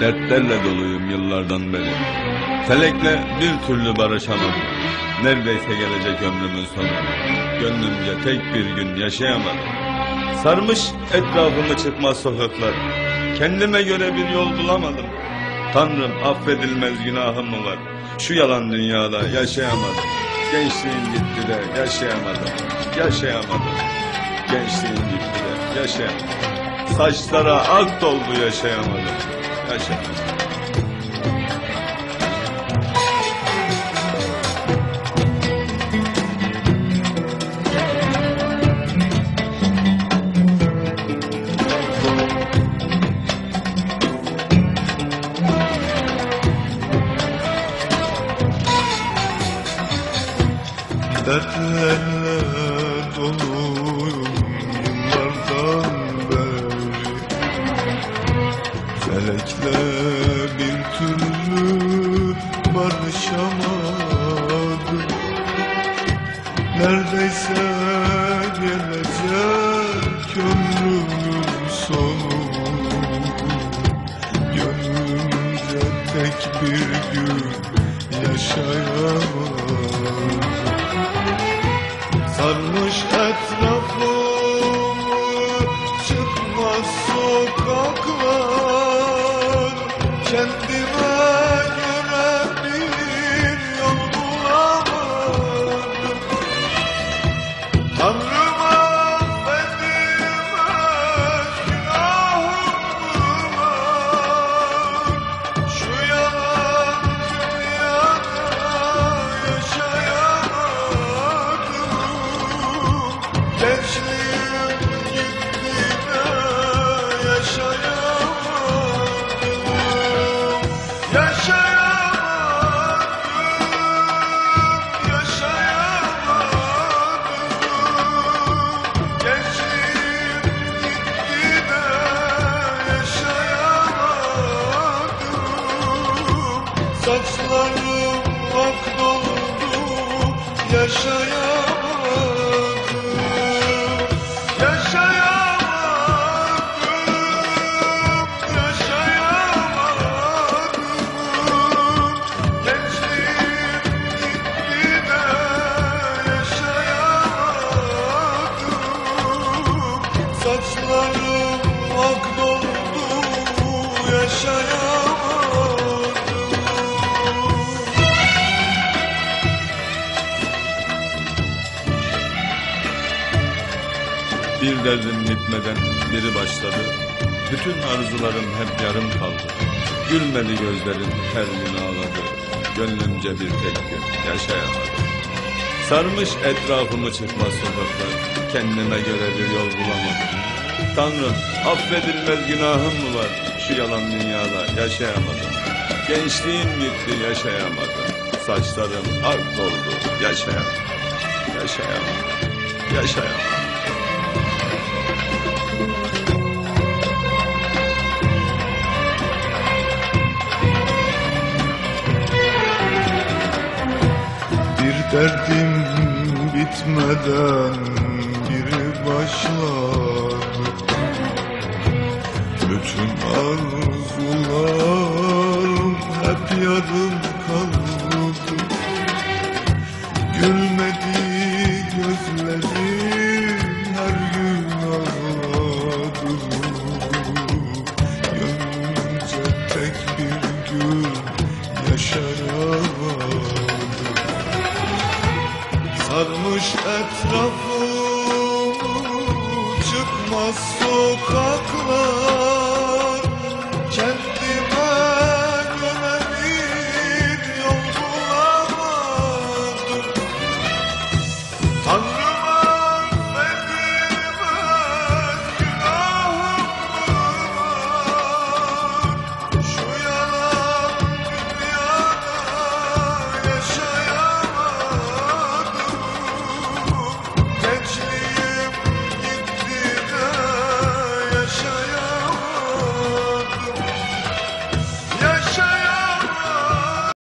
Dertlerle doluyum yıllardan beri. Felekle bir türlü barışamadım. Neredeyse gelecek ömrümün sonu. Gönlümce tek bir gün yaşayamadım. Sarmış etrafımı çıkmaz sokaklar. Kendime göre bir yol bulamadım. Tanrım affedilmez günahım mı var? Şu yalan dünyada yaşayamadım. Gençliğim gitti de yaşayamadım. Yaşayamadım. Gençliğim gitti de yaşayamadım. Saçlara ak doldu yaşayamadım. Yaşayamadım. Dertlerle doluyum yıllardan beri. Felekle bir türlü barışamadım. Neredeyse gelecek ömrümün sonu. Gönlümce tek bir gün Kendime Saçlarım ak doldu yaşayamadım Bir derdim bitmeden biri başladı. Bütün arzularım hep yarım kaldı. Gülmedi gözlerim her gün ağladı. Gönlümce bir tek gün yaşayamadım. Sarmış etrafımı çıkmaz sokaklar. Kendime göre bir yol bulamadım. Tanrım affedilmez günahım mı var? Şu yalan dünyada yaşayamadım. Gençliğim gitti yaşayamadım. Saçlarım ak doldu yaşayamadım. Yaşayamadım. Yaşayamadım. Derdim bitmeden biri başladı Bütün arzularım hep yarım Etrafımı çıkmaz sokaklar